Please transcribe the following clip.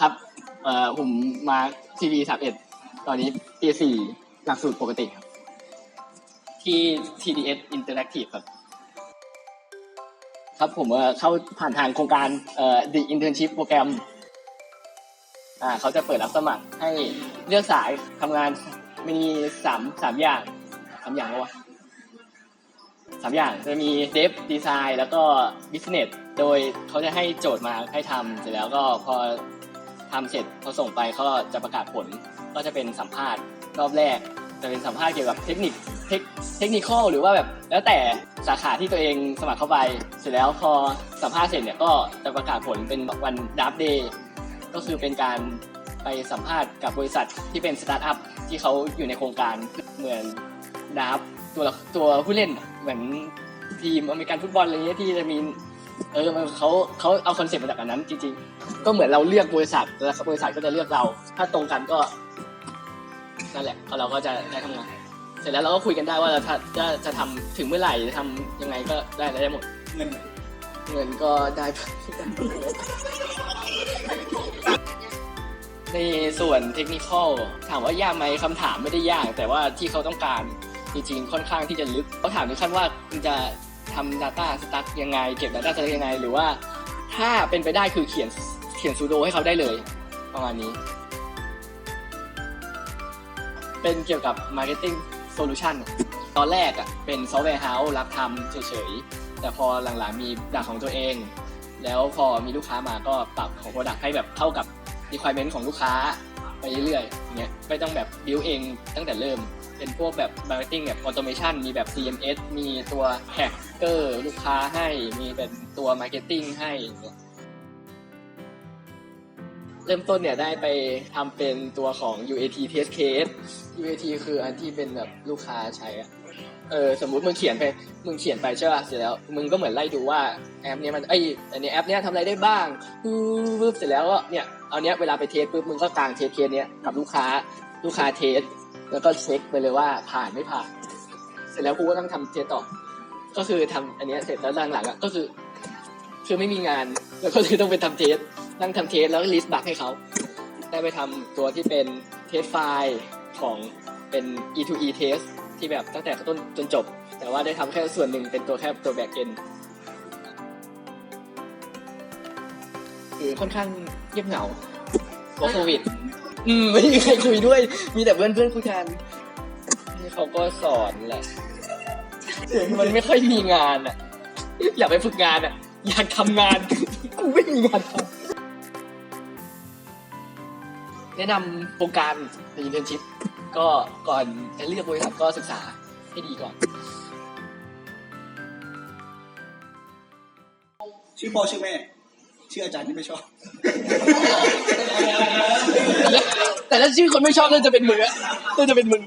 ครับเอ่อผมมาทีวีสามเอ็ดตอนนี้ปีสี่หลักสูตรปกติครับ ที่ TDS Interactive ครับ ครับผมเอ่อเข้าผ่านทางโครงการเอ่อ The Internship Program อ่าเขาจะเปิดรับสมัครให้เลือกสายทำงานมีสามสามอย่างสามอย่างแล้ววะสามอย่างจะมีเดฟดีไซน์แล้วก็บิสเนสโดยเขาจะให้โจทย์มาให้ทำเสร็จแล้วก็พอ ทำเสร็จพอส่งไปเขาจะประกาศผลก็จะเป็นสัมภาษณ์รอบแรกจะเป็นสัมภาษณ์เกี่ยวกับเทคนิคเทคเทคนิคหรือว่าแบบแล้วแต่สาขาที่ตัวเองสมัครเข้าไป เสร็จแล้วพอสัมภาษณ์เสร็จเนี่ยก็จะประกาศผลเป็นวันดับเดย์ก็คือเป็นการไปสัมภาษณ์กับบริษัทที่เป็นสตาร์ทอัพที่เขาอยู่ในโครงการเหมือนดาฟตัวตัวผู้เล่นเหมือนทีมอเมริกันฟุตบอลอะไรเงี้ยที่จะมี เออมันเขาเขาเอาคอนเซ็ปต์มาจากอันนั้นจริงๆ ก็เหมือนเราเลือกบริษัทแล้วบริษัทก็จะเลือกเรา ถ้าตรงกันก็นั่นแหละเราก็จะได้ทำงาน เสร็จแล้วเราก็คุยกันได้ว่าเราจะจะจะทำถึงเมื่อไหร่จะทำยังไงก็ได้ได้หมด เงินเงินก็ได้ ในส่วนเทคนิคอลถามว่ายากไหมคำถามไม่ได้ยาก แต่ว่าที่เขาต้องการจริงๆ ค่อนข้างที่จะลึกเขาถามถึงขั้นว่าคุณจะ ทำ Data Stack ยังไง เก็บ Data Stack ยังไง หรือว่าถ้าเป็นไปได้คือเขียนเขียนซูโดให้เขาได้เลยประมาณนี้ เป็นเกี่ยวกับ Marketing Solution ตอนแรกอะเป็นซอฟต์แวร์เฮาส์รับทำเฉยๆ แต่พอหลังๆมีดักของตัวเอง แล้วพอมีลูกค้ามาก็ปรับของ Product ให้แบบเข้ากับ requirement ของลูกค้าไปเรื่อยๆเงี้ยไม่ต้องแบบ build เองตั้งแต่เริ่ม เป็นพวกแบบ marketing แบบ automation มีแบบ CMS มีตัว hacker ลูกค้าให้ มีเป็นตัว marketing ให้งเงี้ยเริ่มต้นเนี่ยได้ไปทำเป็นตัวของ UAT test case UAT คืออันที่เป็นแบบลูกค้าใช้อะเออสมมุติมึงเขียนไปมึงเขียนไปใช่ป่ะเสร็จแล้ว มึงก็เหมือนไล่ดูว่าแอปเนี้ยมันไออันนี้แอปเนี้ยทำอะไรได้บ้างปึ๊บปึ๊บเสร็จแล้วก็เนี่ยเอาเนี้ยเวลาไปเทสปุ๊บมึงก็กางเทสเคสเนี้ยกับลูกค้าลูกค้าเทส แล้วก็เช็คไปเลยว่าผ่านไม่ผ่าน เสร็จแล้วกูก็ต้องทำเทสต่อ ก็คือทำอันนี้เสร็จแล้วหลังๆอะก็คือ คือไม่มีงาน แล้วก็คือต้องไปทำเทส นั่งทำเทสแล้วก็ลิสต์บักให้เขา ได้ไปทำตัวที่เป็นเทสไฟล์ของเป็น E2E test ที่แบบตั้งแต่ต้นจนจบ แต่ว่าได้ทำแค่ส่วนหนึ่งเป็นตัวแค่ตัวแบ็กเอนคือค่อนข้างเงียบเหงาเพราะโควิด อืมไม่มีใครคุยด้วย มีแต่เพื่อนเพื่อนๆคุยกันนี่เขาก็สอนแหละ มันไม่ค่อยมีงานอะ อยากไปฝึกงานอะ อยากทำงาน กูไม่มีงานทำแนะนำโครงการในอินเทอร์ชิพก็ก่อนจะเลือกบริษัทก็ศึกษาให้ดีก่อน ชื่อพ่อชื่อแม่ ชื่ออาจารย์ที่ไม่ชอบ แต่ถ้าชื่อคนไม่ชอบน่าจะเป็นมึงอะน่าจะเป็นมึง